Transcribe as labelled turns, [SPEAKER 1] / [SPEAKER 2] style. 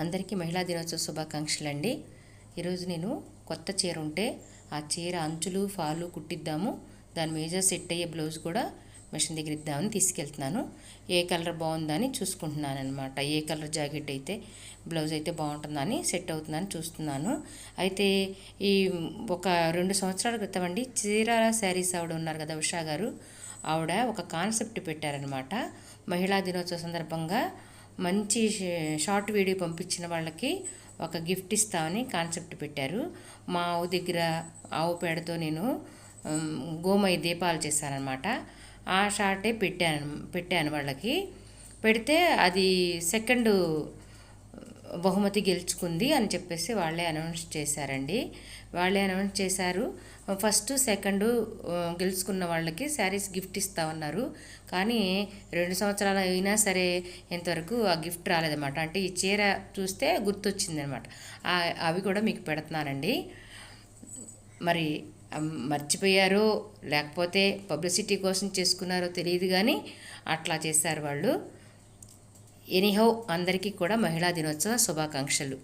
[SPEAKER 1] అందరికీ మహిళా దినోత్సవ శుభాకాంక్షలు అండి ఈరోజు నేను కొత్త చీర ఉంటే ఆ చీర అంచులు ఫాలు కుట్టిద్దాము. దాని మీద సెట్ అయ్యే బ్లౌజ్ కూడా మిషన్ దగ్గర ఇద్దామని తీసుకెళ్తున్నాను. ఏ కలర్ బాగుందని చూసుకుంటున్నాను అనమాట ఏ కలర్ జాకెట్ అయితే బ్లౌజ్ అయితే బాగుంటుందని సెట్ అవుతుందని చూస్తున్నాను. అయితే ఈ ఒక రెండు సంవత్సరాల క్రితం అండి చీరాల శారీస్ ఆవిడ ఉన్నారు కదా ఉషా గారు ఆవిడ ఒక కాన్సెప్ట్ పెట్టారనమాట మహిళా దినోత్సవ సందర్భంగా మంచి షార్ట్ వీడియో పంపించిన వాళ్ళకి ఒక గిఫ్ట్ ఇస్తామని కాన్సెప్ట్ పెట్టారు. మా ఆవు దగ్గర ఆవు పేడతో నేను గోమయ దీపాలు చేశానమాట ఆ షార్టే పెట్టాను పెట్టాను వాళ్ళకి. పెడితే అది సెకండ్ బహుమతి గెలుచుకుంది అని చెప్పేసి వాళ్ళే అనౌన్స్ చేశారండి. వాళ్ళే అనౌన్స్ చేశారు. ఫస్ట్ సెకండ్ గెలుచుకున్న వాళ్ళకి శారీస్ గిఫ్ట్ ఇస్తామన్నారు కానీ రెండు సంవత్సరాలు అయినా సరే ఇంతవరకు ఆ గిఫ్ట్ రాలేదన్నమాట. అంటే ఈ చీర చూస్తే గుర్తొచ్చిందనమాట అవి కూడా మీకు పెడుతున్నానండి. మరి మర్చిపోయారో లేకపోతే పబ్లిసిటీ కోసం చేసుకున్నారో తెలియదు కానీ అట్లా చేశారు వాళ్ళు. ఎనీహౌ అందరికీ కూడా మహిళా దినోత్సవ శుభాకాంక్షలు.